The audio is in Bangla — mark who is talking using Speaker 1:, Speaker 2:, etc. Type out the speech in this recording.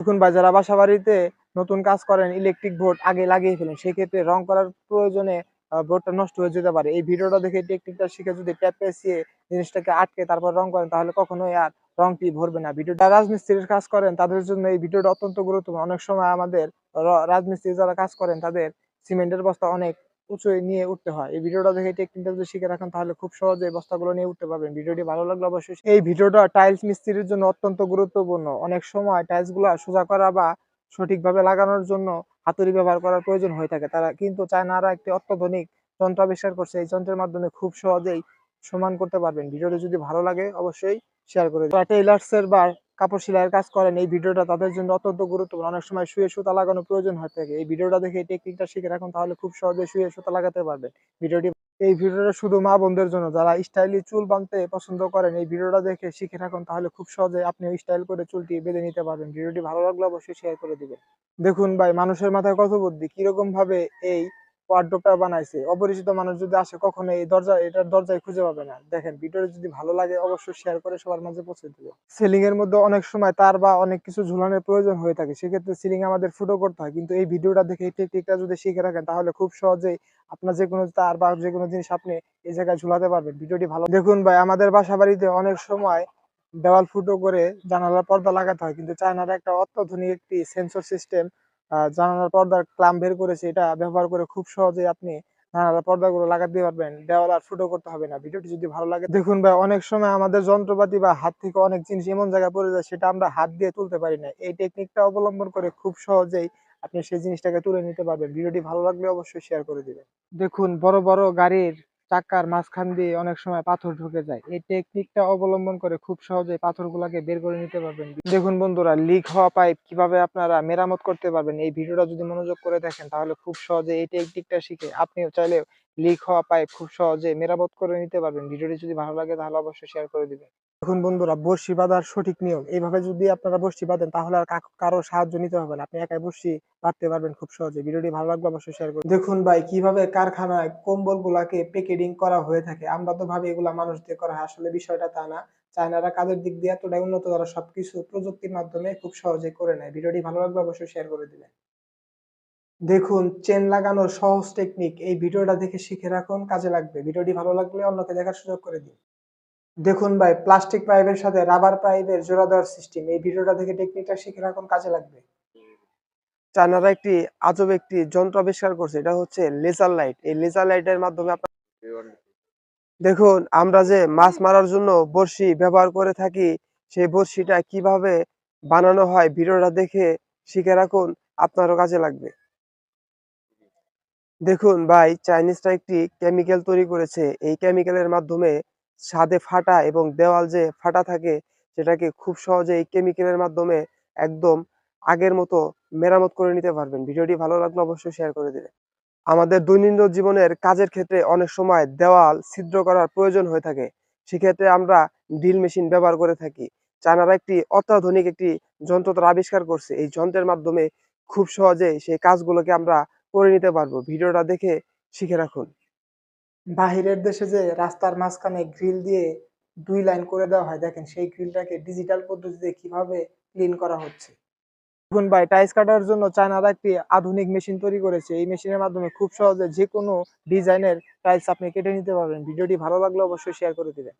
Speaker 1: দেখুন ভাই যারা বাসা বাড়িতে নতুন কাজ করেন ইলেকট্রিক বোর্ড আগে লাগিয়ে ফেলেন, সেক্ষেত্রে রং করার প্রয়োজনে বোর্ডটা নষ্ট হয়ে যেতে পারে। এই ভিডিওটা দেখে টেকনিকটা শিখে যদি ট্যাপ জিনিসটাকে আটকে তারপর রং করেন, তাহলে কখনোই আর রংটি ভরবে না। ভিডিও ভিডিওটা রাজমিস্ত্রির কাজ করেন, তাদের জন্য এই ভিডিওটা অত্যন্ত গুরুত্বপূর্ণ। অনেক সময় আমাদের রাজমিস্ত্রি যারা কাজ করেন, তাদের সিমেন্টের বস্তা অনেক উঁচু নিয়ে উঠতে হয়। এই ভিডিওটা দেখে টেকনিকটা যদি শিখে রাখেন তাহলে খুব সহজে বস্তাগুলো নিয়ে উঠতে পারবেন। ভিডিওটি ভালো লাগলে অবশ্যই এই ভিডিওটা টাইলস মিস্ত্রির জন্য অত্যন্ত গুরুত্বপূর্ণ। অনেক সময় টাইলসগুলা সোজা করা বা সঠিকভাবে লাগানোর জন্য হাতুড়ি ব্যবহার করার প্রয়োজন হয়ে থাকে। তারা কিন্তু চায়নারা একটি অত্যাধুনিক যন্ত্র আবিষ্কার করছে। এই যন্ত্রের মাধ্যমে খুব সহজেই সমান করতে পারবেন। ভিডিওটি যদি ভালো লাগে অবশ্যই শেয়ার করে দিন। যারা টেইলার্স এর বা কাপড় সেলাইয়ের কাজ করেন, এই ভিডিওটা তাদের জন্য অত্যন্ত গুরুত্বপূর্ণ। অনেক সময় শুয়ে সুতা লাগানোর প্রয়োজন হয়ে থাকে। এই ভিডিওটা দেখে এই টেকনিকটা শিখে রাখুন, তাহলে খুব সহজে শুয়ে সুতা লাগাতে পারবেন। ভিডিওটি এই ভিডিওটা শুধু মা বোনদের জন্য, যারা স্টাইলি চুল বাঁধতে পছন্দ করেন, এই ভিডিওটা দেখে শিখে রাখুন, তাহলে খুব সহজে আপনি স্টাইল করে চুলটি বেঁধে নিতে পারবেন। ভিডিওটি ভালো লাগলে অবশ্যই শেয়ার করে দিবেন। দেখুন ভাই, মানুষের মাথায় কত বুদ্ধি? কীরকম ভাবে এই ওয়ার্ডরোবটা বানাইছে। অপরিচিত মানুষ যদি আসে কখনো এই দরজা, এটার দরজায় খুঁজে পাবে না। দেখেন, ভিডিওটা যদি ভালো লাগে, অবশ্যই শেয়ার করে সবার মাঝে পৌঁছে দিবে। সিলিং এর মধ্যে অনেক সময় তার বা অনেক কিছু ঝুলানোর প্রয়োজন হয়ে থাকে। সেক্ষেত্রে সিলিং আমাদের ফুটো করতে হয়। কিন্তু এই ভিডিওটা দেখে এই টেকনিকটা যদি শিখে রাখেন, তাহলে খুব সহজেই আপনার যে কোনো তার বা যে কোনো জিনিস আপনি এই জায়গায় ঝুলাতে পারবেন। ভিডিওটি ভালো দেখুন ভাই, আমাদের বাসা বাড়িতে অনেক সময় দেওয়াল ফুটো করে জানালার পর্দা লাগাতে হয়। কিন্তু চায়নার একটা অত্যাধুনিক একটি সেন্সর সিস্টেম জানালার পর্দার ক্লাম বের করেছে, এটা ব্যবহার করে খুব সহজে আপনি জানালার পর্দাগুলো লাগাতে পারবেন, দেওয়াল আর ফুটো করতে হবে না। ভিডিওটি যদি ভালো লাগে, দেখুন ভাই, অনেক সময় আমাদের যন্ত্রপাতি বা হাত থেকে অনেক জিনিস এমন জায়গায় পড়ে যায়, সেটা আমরা হাত দিয়ে তুলতে পারি না। এই টেকনিকটা অবলম্বন করে খুব সহজেই আপনি সেই জিনিসটাকে তুলে নিতে পারবেন। ভিডিওটি ভালো লাগলে অবশ্যই শেয়ার করে দিবেন। দেখুন, বড় বড় গাড়ির চাকার মাঝখান দিয়ে অনেক সময় পাথর ঢুকে যায়। এই টেকনিকটা অবলম্বন করে খুব সহজে পাথরগুলোকে বের করে নিতে পারবেন। দেখুন বন্ধুরা লিক হওয়া পাইপ কীভাবে আপনারা মেরামত করতে পারবেন, এই ভিডিওটা যদি মনোযোগ করে দেখেন, তাহলে খুব সহজে এই টেকনিকটা শিখে আপনিও চাইলে লিক হওয়া পাইপ খুব সহজে মেরামত করে নিতে পারবেন। ভিডিওটি যদি ভালো লাগে, তাহলে অবশ্যই শেয়ার করে দিবেন। দেখুন বন্ধুরা, বড়শি বাঁধার সঠিক নিয়ম। এইভাবে যদি আপনারা বড়শি বাঁধেন, তাহলে আর কারও সাহায্য নিতে হবে না। আপনি একাই বড়শি বাঁধতে পারবেন খুব সহজে। ভিডিওটি ভালো লাগলে অবশ্যই শেয়ার করুন দেখুন ভাই, কীভাবে কারখানায় কম্বল গুলাকে প্যাকেটিং করা হয়ে থাকে? আমরা তো ভাবি এগুলা মানুষ দিয়ে করা হয়। আসলে বিষয়টা তা না। চায়নারা কাজের দিক দিয়ে এতটাই উন্নত, তারা সবকিছু প্রযুক্তির মাধ্যমে খুব সহজে করে নেয়। ভিডিওটি ভালো লাগলে অবশ্যই শেয়ার করে দিবেন। দেখুন চেন লাগানোর সহজ টেকনিক এই ভিডিওটা দেখে শিখে রাখুন, কাজে লাগবে। ভিডিওটি ভালো লাগলে অন্যকে দেখার সুযোগ করে দিন। দেখুন ভাই প্লাস্টিক পাইপের সাথে রাবার পাইপের জোড়া দেওয়ার সিস্টেম এই ভিডিওটা দেখে টেকনিকটা শিখে রাখুন, কাজে লাগবে। চায়নারা একটি আজব একটি যন্ত্র আবিষ্কার করছে, এটা হচ্ছে লেজার লাইট এই লেজার লাইটের মাধ্যমে দেখুন, আমরা যে মাছ মারার জন্য বড়শি ব্যবহার করে থাকি, সেই বড়শিটা কীভাবে বানানো হয়, ভিডিওটা দেখে শিখে রাখুন, আপনারও কাজে লাগবে। দেখুন ভাই চাইনিজরা একটি কেমিক্যাল তৈরি করেছে, এই কেমিক্যালের মাধ্যমে ছাদে ফাটা এবং দেওয়াল যে ফাটা থাকে, সেটাকে খুব সহজে এই কেমিক্যালের মাধ্যমে একদম আগের মতো মেরামত করে নিতে পারবেন। ভিডিওটি ভালো লাগলে অবশ্যই শেয়ার করে দিবেন। আমাদের দৈনন্দিন জীবনের কাজের ক্ষেত্রে অনেক সময় দেওয়াল ছিদ্র করার প্রয়োজন হয়ে থাকে। সেক্ষেত্রে আমরা ড্রিল মেশিন ব্যবহার করে থাকি। চায়নারা একটি অত্যাধুনিক একটি যন্ত্র তারা আবিষ্কার করছে। এই যন্ত্রের মাধ্যমে খুব সহজে সেই কাজগুলোকে আমরা করে নিতে পারব। ভিডিওটা দেখে শিখে রাখুন। বাহিরের দেশে যে রাস্তার মাঝখানে গ্রিল দিয়ে দুই লাইন করে দেওয়া হয়, দেখেন সেই গ্রিলটাকে ডিজিটাল পদ্ধতিতে কীভাবে ক্লিন করা হচ্ছে। দেখুন ভাই টাইস কাটার জন্য চায়নারা একটি আধুনিক মেশিন তৈরি করেছে। এই মেশিনের মাধ্যমে খুব সহজে যে কোনো ডিজাইনের টাইলস আপনি কেটে নিতে পারবেন। ভিডিওটি ভালো লাগলে অবশ্যই শেয়ার করে দিবেন।